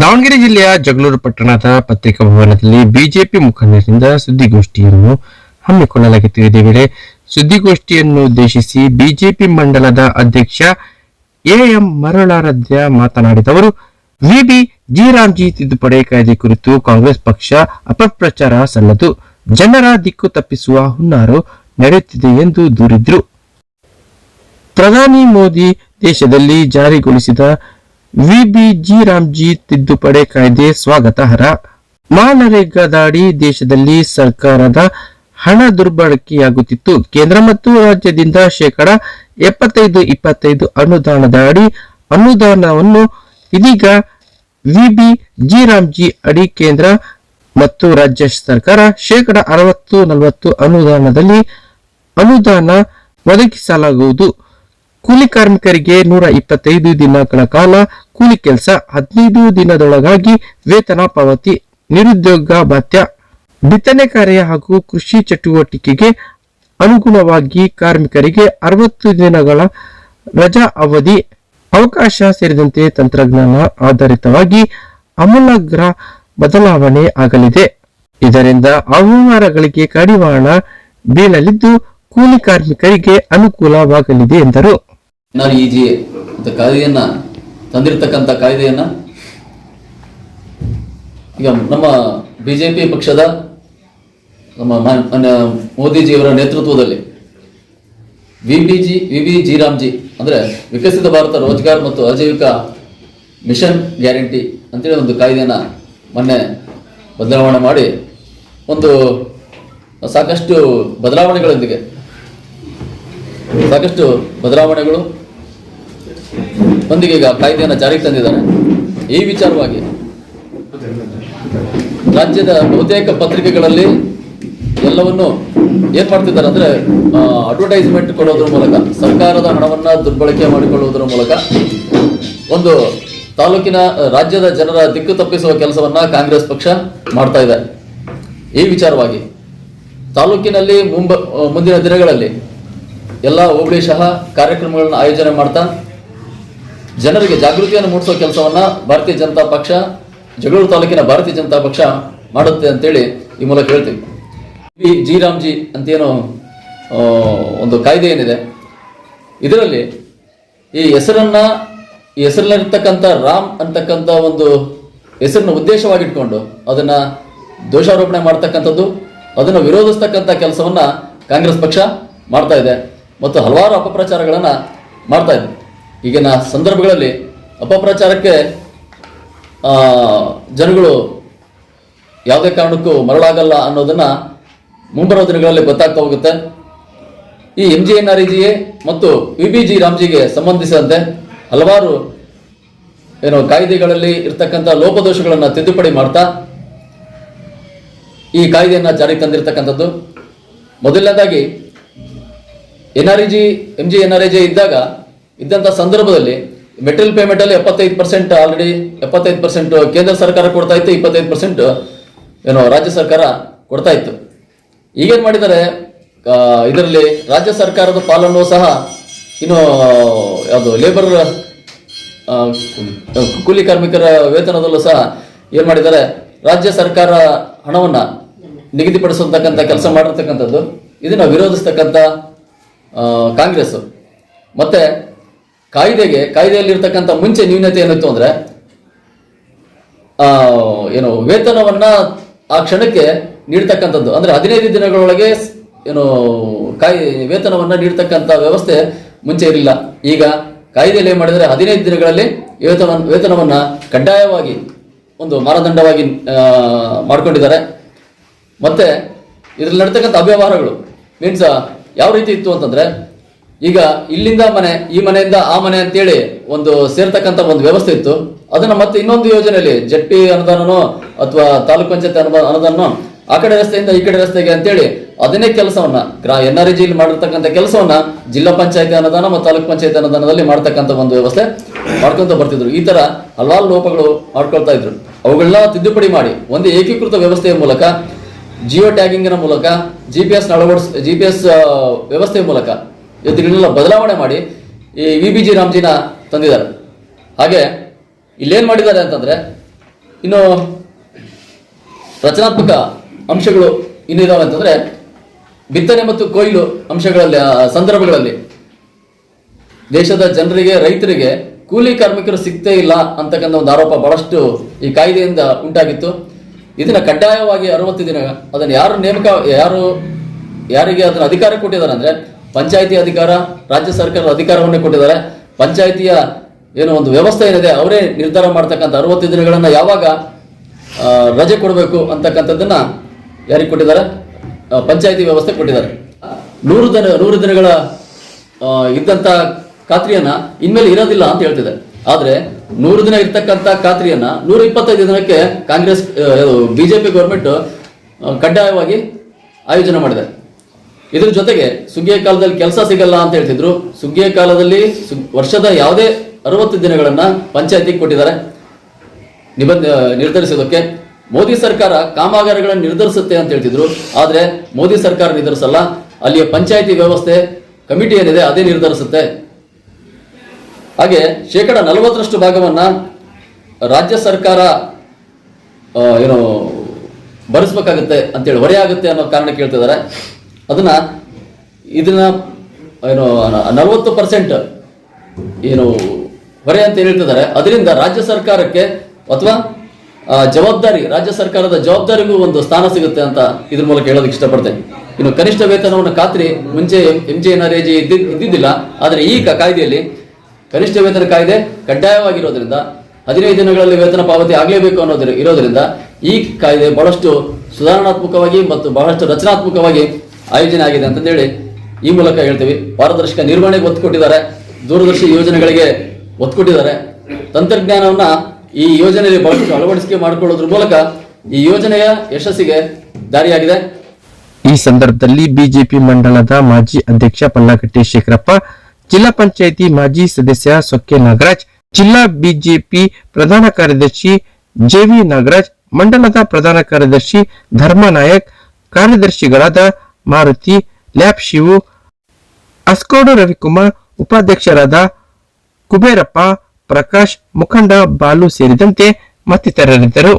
ದಾವಣಗೆರೆ ಜಿಲ್ಲೆಯ ಜಗಳೂರು ಪಟ್ಟಣದ ಪತ್ರಿಕಾ ಭವನದಲ್ಲಿ ಬಿಜೆಪಿ ಮುಖಂಡರಿಂದ ಸುದ್ದಿಗೋಷ್ಠಿಯನ್ನು ಹಮ್ಮಿಕೊಳ್ಳಲಾಗಿತ್ತು. ಇದೇ ವೇಳೆ ಸುದ್ದಿಗೋಷ್ಠಿಯನ್ನು ಉದ್ದೇಶಿಸಿ ಬಿಜೆಪಿ ಮಂಡಲದ ಅಧ್ಯಕ್ಷ ಎಎಂ ಮರಳಾರಾಧ್ಯ ಮಾತನಾಡಿದವರು ವಿಬಿ ಜಿ ತಿದ್ದುಪಡಿ ಕಾಯ್ದೆ ಕುರಿತು ಕಾಂಗ್ರೆಸ್ ಪಕ್ಷ ಅಪಪ್ರಚಾರ ಸಲ್ಲದು, ಜನರ ದಿಕ್ಕು ತಪ್ಪಿಸುವ ಹುನ್ನಾರು ನಡೆಯುತ್ತಿದೆ ಎಂದು ದೂರಿದ್ರು. ಪ್ರಧಾನಿ ಮೋದಿ ದೇಶದಲ್ಲಿ ಜಾರಿಗೊಳಿಸಿದ ವಿಬಿಜಿ ರಾಮ್ಜಿ ತಿದ್ದುಪಡಿ ಕಾಯ್ದೆ ಸ್ವಾಗತಾರ್ಹ ಮಹಾನರೇಗಾದಡಿ ದೇಶದಲ್ಲಿ ಸರ್ಕಾರದ ಹಣ ದುರ್ಬಳಕೆಯಾಗುತ್ತಿತ್ತು. ಕೇಂದ್ರ ಮತ್ತು ರಾಜ್ಯದಿಂದ ಶೇಕಡ ಎಪ್ಪತ್ತೈದು ಇಪ್ಪತ್ತೈದು ಅನುದಾನದ ಅಡಿ ಅನುದಾನವನ್ನು ಇದೀಗ ವಿಬಿ ಜಿ ರಾಮ್ಜಿ ಅಡಿ ಕೇಂದ್ರ ಮತ್ತು ರಾಜ್ಯ ಸರ್ಕಾರ ಶೇಕಡ ಅರವತ್ತು ನಲವತ್ತು ಅನುದಾನದಲ್ಲಿ ಅನುದಾನ ಒದಗಿಸಲಾಗುವುದು. ಕೂಲಿ ಕಾರ್ಮಿಕರಿಗೆ ನೂರ ಇಪ್ಪತ್ತೈದು ದಿನಗಳ ಕಾಲ, ಕೂಲಿ ಕೆಲಸ ಹದಿನೈದು ದಿನದೊಳಗಾಗಿ ವೇತನ ಪಾವತಿ, ನಿರುದ್ಯೋಗ ಭತ್ಯ, ಬಿತ್ತನೆ ಕಾರ್ಯ ಹಾಗೂ ಕೃಷಿ ಚಟುವಟಿಕೆಗೆ ಅನುಗುಣವಾಗಿ ಕಾರ್ಮಿಕರಿಗೆ ಅರವತ್ತು ದಿನಗಳ ರಜಾ ಅವಧಿ, ಅವಕಾಶ ಸೇರಿದಂತೆ ತಂತ್ರಜ್ಞಾನ ಆಧಾರಿತವಾಗಿ ಅಮೂಲಾಗ್ರ ಬದಲಾವಣೆ ಆಗಲಿದೆ. ಇದರಿಂದ ಅವ್ಯವಹಾರಗಳಿಗೆ ಕಡಿವಾಣ ಬೀಳಲಿದ್ದು, ಕೂಲಿ ಕಾರ್ಮಿಕರಿಗೆ ಅನುಕೂಲವಾಗಲಿದೆ ಎಂದರು. ನಾನು ಈ ಜಿ ಅಂತ ಕಾಯ್ದೆಯನ್ನ ತಂದಿರತಕ್ಕಂಥ ಕಾಯ್ದೆಯನ್ನ ಈಗ ನಮ್ಮ ಬಿ ಜೆ ಪಿ ಪಕ್ಷದ ನಮ್ಮ ಮೋದಿಜಿಯವರ ನೇತೃತ್ವದಲ್ಲಿ V B G V B G Ramji ಅಂದರೆ ವಿಕಸಿತ ಭಾರತ ರೋಜ್ಗಾರ್ ಮತ್ತು ಆಜೀವಿಕ ಮಿಷನ್ ಗ್ಯಾರಂಟಿ ಅಂತೇಳಿ ಒಂದು ಕಾಯ್ದೆಯನ್ನು ಮೊನ್ನೆ ಬದಲಾವಣೆ ಮಾಡಿ ಒಂದು ಸಾಕಷ್ಟು ಬದಲಾವಣೆಗಳೊಂದಿಗೆ, ಸಾಕಷ್ಟು ಬದಲಾವಣೆಗಳು ಒಂದಿಗೆ ಈಗ ಕಾಯ್ದೆಯನ್ನು ಜಾರಿಗೆ ತಂದಿದ್ದಾರೆ. ಈ ವಿಚಾರವಾಗಿ ರಾಜ್ಯದ ಬಹುತೇಕ ಪತ್ರಿಕೆಗಳಲ್ಲಿ ಎಲ್ಲವನ್ನು ಏನ್ ಮಾಡ್ತಿದ್ದಾರೆ ಅಂದ್ರೆ ಅಡ್ವರ್ಟೈಸ್ಮೆಂಟ್ ಕೊಡೋದ್ರ ಮೂಲಕ, ಸರ್ಕಾರದ ಹಣವನ್ನ ದುರ್ಬಳಕೆ ಮಾಡಿಕೊಳ್ಳುವುದರ ಮೂಲಕ ಒಂದು ತಾಲೂಕಿನ, ರಾಜ್ಯದ ಜನರ ದಿಕ್ಕು ತಪ್ಪಿಸುವ ಕೆಲಸವನ್ನ ಕಾಂಗ್ರೆಸ್ ಪಕ್ಷ ಮಾಡ್ತಾ ಇದೆ. ಈ ವಿಚಾರವಾಗಿ ತಾಲೂಕಿನಲ್ಲಿ ಮುಂಬ ಮುಂದಿನ ದಿನಗಳಲ್ಲಿ ಎಲ್ಲ ಹೋಬಳಿ ಸಹ ಕಾರ್ಯಕ್ರಮಗಳನ್ನು ಆಯೋಜನೆ ಮಾಡ್ತಾ ಜನರಿಗೆ ಜಾಗೃತಿಯನ್ನು ಮೂಡಿಸೋ ಕೆಲಸವನ್ನ ಭಾರತೀಯ ಜನತಾ ಪಕ್ಷ, ಜಗಳೂರು ತಾಲೂಕಿನ ಭಾರತೀಯ ಜನತಾ ಪಕ್ಷ ಮಾಡುತ್ತೆ ಅಂತೇಳಿ ಈ ಮೂಲಕ ಹೇಳ್ತೀವಿ. ಬಿ ಜಿ ರಾಮ್ಜಿ ಅಂತೇನು ಒಂದು ಕಾಯ್ದೆ ಏನಿದೆ. ಇದರಲ್ಲಿ ಈ ಹೆಸರನ್ನ, ಈ ಹೆಸರಿನಲ್ಲಿರ್ತಕ್ಕಂಥ ರಾಮ್ ಅಂತಕ್ಕಂಥ ಒಂದು ಹೆಸರನ್ನ ಉದ್ದೇಶವಾಗಿಟ್ಕೊಂಡು ಅದನ್ನ ದೋಷಾರೋಪಣೆ ಮಾಡ್ತಕ್ಕಂಥದ್ದು, ಅದನ್ನು ವಿರೋಧಿಸ್ತಕ್ಕಂಥ ಕೆಲಸವನ್ನ ಕಾಂಗ್ರೆಸ್ ಪಕ್ಷ ಮಾಡ್ತಾ ಇದೆ ಮತ್ತು ಹಲವಾರು ಅಪಪ್ರಚಾರಗಳನ್ನ ಮಾಡ್ತಾ ಇದೆ. ಈಗಿನ ಸಂದರ್ಭಗಳಲ್ಲಿ ಅಪಪ್ರಚಾರಕ್ಕೆ ಜನಗಳು ಯಾವುದೇ ಕಾರಣಕ್ಕೂ ಮರಳಾಗಲ್ಲ ಅನ್ನೋದನ್ನ ಮುಂಬರುವ ದಿನಗಳಲ್ಲಿ ಗೊತ್ತಾಗ್ತಾ ಹೋಗುತ್ತೆ. ಈ M G N R G ಮತ್ತು ವಿ ಬಿ ಜಿ ರಾಮ್ಜಿಗೆ ಸಂಬಂಧಿಸಿದಂತೆ ಹಲವಾರು, ಏನು, ಕಾಯ್ದೆಗಳಲ್ಲಿ ಇರ್ತಕ್ಕಂಥ ಲೋಪದೋಷಗಳನ್ನು ತಿದ್ದುಪಡಿ ಮಾಡ್ತಾ, ಈ ಕಾಯ್ದೆಯನ್ನು ಜಾರಿಗೆ ತಂದಿರತಕ್ಕಂಥದ್ದು. ಮೊದಲನೇದಾಗಿ N R G M G N R G ಇದ್ದಾಗ ಇದ್ದಂಥ ಸಂದರ್ಭದಲ್ಲಿ ಮೆಟೀರಿಯಲ್ ಪೇಮೆಂಟಲ್ಲಿ ಎಪ್ಪತ್ತೈದು ಪರ್ಸೆಂಟ್ ಆಲ್ರೆಡಿ ಎಪ್ಪತ್ತೈದು ಪರ್ಸೆಂಟ್ ಕೇಂದ್ರ ಸರ್ಕಾರ ಕೊಡ್ತಾ ಇತ್ತು, ಇಪ್ಪತ್ತೈದು ಪರ್ಸೆಂಟ್ ಏನು ರಾಜ್ಯ ಸರ್ಕಾರ ಕೊಡ್ತಾ ಇತ್ತು. ಈಗೇನು ಮಾಡಿದ್ದಾರೆ? ಇದರಲ್ಲಿ ರಾಜ್ಯ ಸರ್ಕಾರದ ಪಾಲನ್ನು ಸಹ ಇನ್ನು, ಯಾವುದು ಲೇಬರ್ ಕೂಲಿ ಕಾರ್ಮಿಕರ ವೇತನದಲ್ಲೂ ಸಹ ಏನು ಮಾಡಿದ್ದಾರೆ? ರಾಜ್ಯ ಸರ್ಕಾರ ಹಣವನ್ನು ನಿಗದಿಪಡಿಸತಕ್ಕಂಥ ಕೆಲಸ ಮಾಡಿರ್ತಕ್ಕಂಥದ್ದು, ಇದನ್ನು ವಿರೋಧಿಸ್ತಕ್ಕಂಥ ಕಾಂಗ್ರೆಸ್ ಮತ್ತೆ ಕಾಯ್ದೆಗೆ, ಕಾಯ್ದೆಯಲ್ಲಿರ್ತಕ್ಕಂಥ ಮುಂಚೆ ನ್ಯೂನತೆ ಏನಿತ್ತು ಅಂದ್ರೆ ಏನು, ವೇತನವನ್ನ ಆ ಕ್ಷಣಕ್ಕೆ ನೀಡ್ತಕ್ಕಂಥದ್ದು. ಅಂದ್ರೆ ಹದಿನೈದು ದಿನಗಳೊಳಗೆ ಏನು, ಕಾಯಿ, ವೇತನವನ್ನ ನೀಡ್ತಕ್ಕಂಥ ವ್ಯವಸ್ಥೆ ಮುಂಚೆ ಇರಲಿಲ್ಲ. ಈಗ ಕಾಯ್ದೆಯಲ್ಲಿ ಏನ್ ಮಾಡಿದರೆ ಹದಿನೈದು ದಿನಗಳಲ್ಲಿ ವೇತನ ವೇತನವನ್ನ ಕಡ್ಡಾಯವಾಗಿ ಒಂದು ಮಾನದಂಡವಾಗಿ ಮಾಡ್ಕೊಂಡಿದ್ದಾರೆ. ಮತ್ತೆ ಇದ್ರಲ್ಲಿ ನಡ್ತಕ್ಕಂಥ ಅವ್ಯವಹಾರಗಳು. ಮೀನ್ಸ್ ಯಾವ ರೀತಿ ಇತ್ತು ಅಂತಂದ್ರೆ ಈಗ ಇಲ್ಲಿಂದ ಮನೆ, ಈ ಮನೆಯಿಂದ ಆ ಮನೆ ಅಂತೇಳಿ ಒಂದು ಸೇರ್ತಕ್ಕಂಥ ಒಂದು ವ್ಯವಸ್ಥೆ ಇತ್ತು. ಅದನ್ನ ಮತ್ತೆ ಇನ್ನೊಂದು ಯೋಜನೆಯಲ್ಲಿ ಜಟ್ಟಿ ಅನುದಾನನೋ ಅಥವಾ ತಾಲೂಕ್ ಪಂಚಾಯತ್ ಅನುದಾನ, ಅನುದಾನನೋ ಆ ಕಡೆ ರಸ್ತೆಯಿಂದ ಈ ಕಡೆ ರಸ್ತೆಗೆ ಅಂತೇಳಿ ಅದನ್ನೇ ಕೆಲಸವನ್ನ, ಗ್ರಾ, ಎನ್ ಆರ್ ಜಿಲಿ ಮಾಡಿರ್ತಕ್ಕಂಥ ಕೆಲಸವನ್ನ ಜಿಲ್ಲಾ ಪಂಚಾಯತ್ ಅನುದಾನ ಮತ್ತು ತಾಲೂಕ್ ಪಂಚಾಯತ್ ಅನುದಾನದಲ್ಲಿ ಮಾಡ್ತಕ್ಕಂಥ ಒಂದು ವ್ಯವಸ್ಥೆ ಮಾಡ್ಕೊಂತ ಬರ್ತಿದ್ರು. ಈ ತರ ಹಲವಾರು ಲೋಪಗಳು ಮಾಡ್ಕೊಳ್ತಾ ಇದ್ರು. ಅವುಗಳನ್ನ ತಿದ್ದುಪಡಿ ಮಾಡಿ ಒಂದು ಏಕೀಕೃತ ವ್ಯವಸ್ಥೆಯ ಮೂಲಕ, ಜಿಯೋ ಟ್ಯಾಗಿಂಗಿನ ಮೂಲಕ, ಜಿ ಪಿ ಎಸ್ ಅಳವಡಿಸ್ ಜಿ ಪಿ ಎಸ್ ವ್ಯವಸ್ಥೆಯ ಮೂಲಕ ಇದನ್ನೆಲ್ಲ ಬದಲಾವಣೆ ಮಾಡಿ ಈ ವಿ ಬಿ ಜಿ ರಾಮ್ಜಿನ ತಂದಿದ್ದಾರೆ. ಹಾಗೆ ಇಲ್ಲೇನು ಮಾಡಿದ್ದಾರೆ ಅಂತಂದ್ರೆ ಇನ್ನು ರಚನಾತ್ಮಕ ಅಂಶಗಳು ಇನ್ನಿದಾವೆ ಅಂತಂದ್ರೆ ಬಿತ್ತನೆ ಮತ್ತು ಕೊಯ್ಲು ಅಂಶಗಳಲ್ಲಿ ಸಂದರ್ಭಗಳಲ್ಲಿ ದೇಶದ ಜನರಿಗೆ, ರೈತರಿಗೆ ಕೂಲಿ ಕಾರ್ಮಿಕರು ಸಿಗ್ತೇ ಇಲ್ಲ ಅಂತಕ್ಕಂಥ ಒಂದು ಆರೋಪ ಬಹಳಷ್ಟು ಈ ಕಾಯ್ದೆಯಿಂದ ಉಂಟಾಗಿತ್ತು. ಇದನ್ನ ಕಡ್ಡಾಯವಾಗಿ ಅರವತ್ತು ದಿನ ಅದನ್ನು ಯಾರು ನೇಮಕ, ಯಾರು, ಯಾರಿಗೆ ಅದನ್ನು ಅಧಿಕಾರ ಕೊಟ್ಟಿದ್ದಾರೆ ಅಂದ್ರೆ ಪಂಚಾಯತಿ ಅಧಿಕಾರ, ರಾಜ್ಯ ಸರ್ಕಾರದ ಅಧಿಕಾರವನ್ನೇ ಕೊಟ್ಟಿದ್ದಾರೆ. ಪಂಚಾಯಿತಿಯ ಏನೋ ಒಂದು ವ್ಯವಸ್ಥೆ ಏನಿದೆ, ಅವರೇ ನಿರ್ಧಾರ ಮಾಡ್ತಕ್ಕಂಥ ಅರವತ್ತು ದಿನಗಳನ್ನು ಯಾವಾಗ ರಜೆ ಕೊಡಬೇಕು ಅಂತಕ್ಕಂಥದ್ದನ್ನ ಯಾರಿಗೆ ಕೊಟ್ಟಿದ್ದಾರೆ? ಪಂಚಾಯಿತಿ ವ್ಯವಸ್ಥೆ ಕೊಟ್ಟಿದ್ದಾರೆ. ನೂರು ದಿನ, ನೂರು ದಿನಗಳ ಇದ್ದಂಥ ಖಾತ್ರಿಯನ್ನು ಇನ್ಮೇಲೆ ಇರೋದಿಲ್ಲ ಅಂತ ಹೇಳ್ತಿದೆ. ಆದರೆ ನೂರು ದಿನ ಇರ್ತಕ್ಕಂಥ ಖಾತ್ರಿಯನ್ನು ನೂರ ಇಪ್ಪತ್ತೈದು ದಿನಕ್ಕೆ ಕಾಂಗ್ರೆಸ್ ಬಿಜೆಪಿ ಗೌರ್ಮೆಂಟ್ ಕಡ್ಡಾಯವಾಗಿ ಆಯೋಜನೆ ಮಾಡಿದೆ. ಇದ್ರ ಜೊತೆಗೆ ಸುಗ್ಗಿಯ ಕಾಲದಲ್ಲಿ ಕೆಲಸ ಸಿಗಲ್ಲ ಅಂತ ಹೇಳ್ತಿದ್ರು. ಸುಗ್ಗಿಯ ಕಾಲದಲ್ಲಿ ವರ್ಷದ ಯಾವುದೇ ಅರವತ್ತು ದಿನಗಳನ್ನ ಪಂಚಾಯತಿಗೆ ಕೊಟ್ಟಿದ್ದಾರೆ. ನಿಬಂಧ ನಿರ್ಧರಿಸೋದಕ್ಕೆ ಮೋದಿ ಸರ್ಕಾರ ಕಾಮಗಾರಿಗಳನ್ನು ನಿರ್ಧರಿಸುತ್ತೆ ಅಂತ ಹೇಳ್ತಿದ್ರು. ಆದ್ರೆ ಮೋದಿ ಸರ್ಕಾರ ನಿರ್ಧರಿಸಲ್ಲ. ಅಲ್ಲಿಯ ಪಂಚಾಯತಿ ವ್ಯವಸ್ಥೆ, ಕಮಿಟಿ ಏನಿದೆ ಅದೇ ನಿರ್ಧರಿಸುತ್ತೆ. ಹಾಗೆ ಶೇಕಡ ನಲವತ್ತರಷ್ಟು ಭಾಗವನ್ನ ರಾಜ್ಯ ಸರ್ಕಾರ ಏನು, ಭರಿಸ್ಬೇಕಾಗುತ್ತೆ ಅಂತೇಳಿ ಹೊರೆ ಆಗುತ್ತೆ ಅನ್ನೋ ಕಾರಣ ಕೇಳ್ತಿದ್ದಾರೆ ಅದನ್ನ ಇದನ್ನ, ಏನು, ನಲವತ್ತು ಪರ್ಸೆಂಟ್ ಏನು ಹೊರೆ ಅಂತ ಹೇಳ್ತಿದ್ದಾರೆ, ಅದರಿಂದ ರಾಜ್ಯ ಸರ್ಕಾರಕ್ಕೆ ಅಥವಾ ಜವಾಬ್ದಾರಿ, ರಾಜ್ಯ ಸರ್ಕಾರದ ಜವಾಬ್ದಾರಿಗೂ ಒಂದು ಸ್ಥಾನ ಸಿಗುತ್ತೆ ಅಂತ ಇದ್ರ ಮೂಲಕ ಹೇಳೋದಕ್ಕೆ ಇಷ್ಟಪಡ್ತೇನೆ. ಇನ್ನು ಕನಿಷ್ಠ ವೇತನವನ್ನು ಖಾತ್ರಿ ಮುಂಚೆ M J N R A ಇದ್ದಿದ್ದಿಲ್ಲ, ಆದರೆ ಈ ಕಾಯ್ದೆಯಲ್ಲಿ ಕನಿಷ್ಠ ವೇತನ ಕಾಯ್ದೆ ಕಡ್ಡಾಯವಾಗಿರೋದ್ರಿಂದ, ಹದಿನೈದು ದಿನಗಳಲ್ಲಿ ವೇತನ ಪಾವತಿ ಆಗಲೇಬೇಕು ಅನ್ನೋದ್ರ, ಇರೋದ್ರಿಂದ ಈ ಕಾಯ್ದೆ ಬಹಳಷ್ಟು ಸುಧಾರಣಾತ್ಮಕವಾಗಿ ಮತ್ತು ಬಹಳಷ್ಟು ರಚನಾತ್ಮಕವಾಗಿ ಆಯೋಜನೆ ಆಗಿದೆ ಅಂತಂದೇಳಿ ಈ ಮೂಲಕ ಹೇಳ್ತೀವಿ. ಪಾರದರ್ಶಕ ನಿರ್ವಹಣೆಗೆ ಒತ್ತು ಕೊಟ್ಟಿದ್ದಾರೆ. ದೂರದರ್ಶಿ ಯೋಜನೆಗಳಿಗೆ ಒತ್ತು ಕೊಟ್ಟಿದ್ದಾರೆ. ತಂತ್ರಜ್ಞಾನವನ್ನ ಈ ಯೋಜನೆಯಲ್ಲಿ ಬಹಳಷ್ಟು ಅಳವಡಿಕೆ ಮಾಡಿಕೊಳ್ಳೋದ್ರ ಮೂಲಕ ಈ ಯೋಜನೆಯ ಯಶಸ್ಸಿಗೆ ದಾರಿಯಾಗಿದೆ. ಈ ಸಂದರ್ಭದಲ್ಲಿ ಬಿಜೆಪಿ ಮಂಡಲದ ಮಾಜಿ ಅಧ್ಯಕ್ಷ ಪಲ್ಲಾಗಟ್ಟಿ ಶೇಖರಪ್ಪ, ಜಿಲ್ಲಾ ಪಂಚಾಯಿತಿ ಮಾಜಿ ಸದಸ್ಯ ಸೊಕ್ಕೆ ನಾಗರಾಜ್, ಜಿಲ್ಲಾ ಬಿಜೆಪಿ ಪ್ರಧಾನ ಕಾರ್ಯದರ್ಶಿ ಜೆವಿ ನಾಗರಾಜ್, ಮಂಡಲದ ಪ್ರಧಾನ ಕಾರ್ಯದರ್ಶಿ ಧರ್ಮನಾಯಕ್ ಕಾರ್ಯದರ್ಶಿಗಳಾದ ಮಾರುತಿ ಲ್ಯಾಬ್ ಶಿವು ಅಸ್ಕೋಡು ರವಿಕುಮಾರ್ ಉಪಾಧ್ಯಕ್ಷರಾದ ಕುಬೇರಪ್ಪ ಪ್ರಕಾಶ್ ಮುಖಂಡ ಬಾಲು ಸೇರಿದಂತೆ ಮತ್ತಿತರರಿದ್ದರು.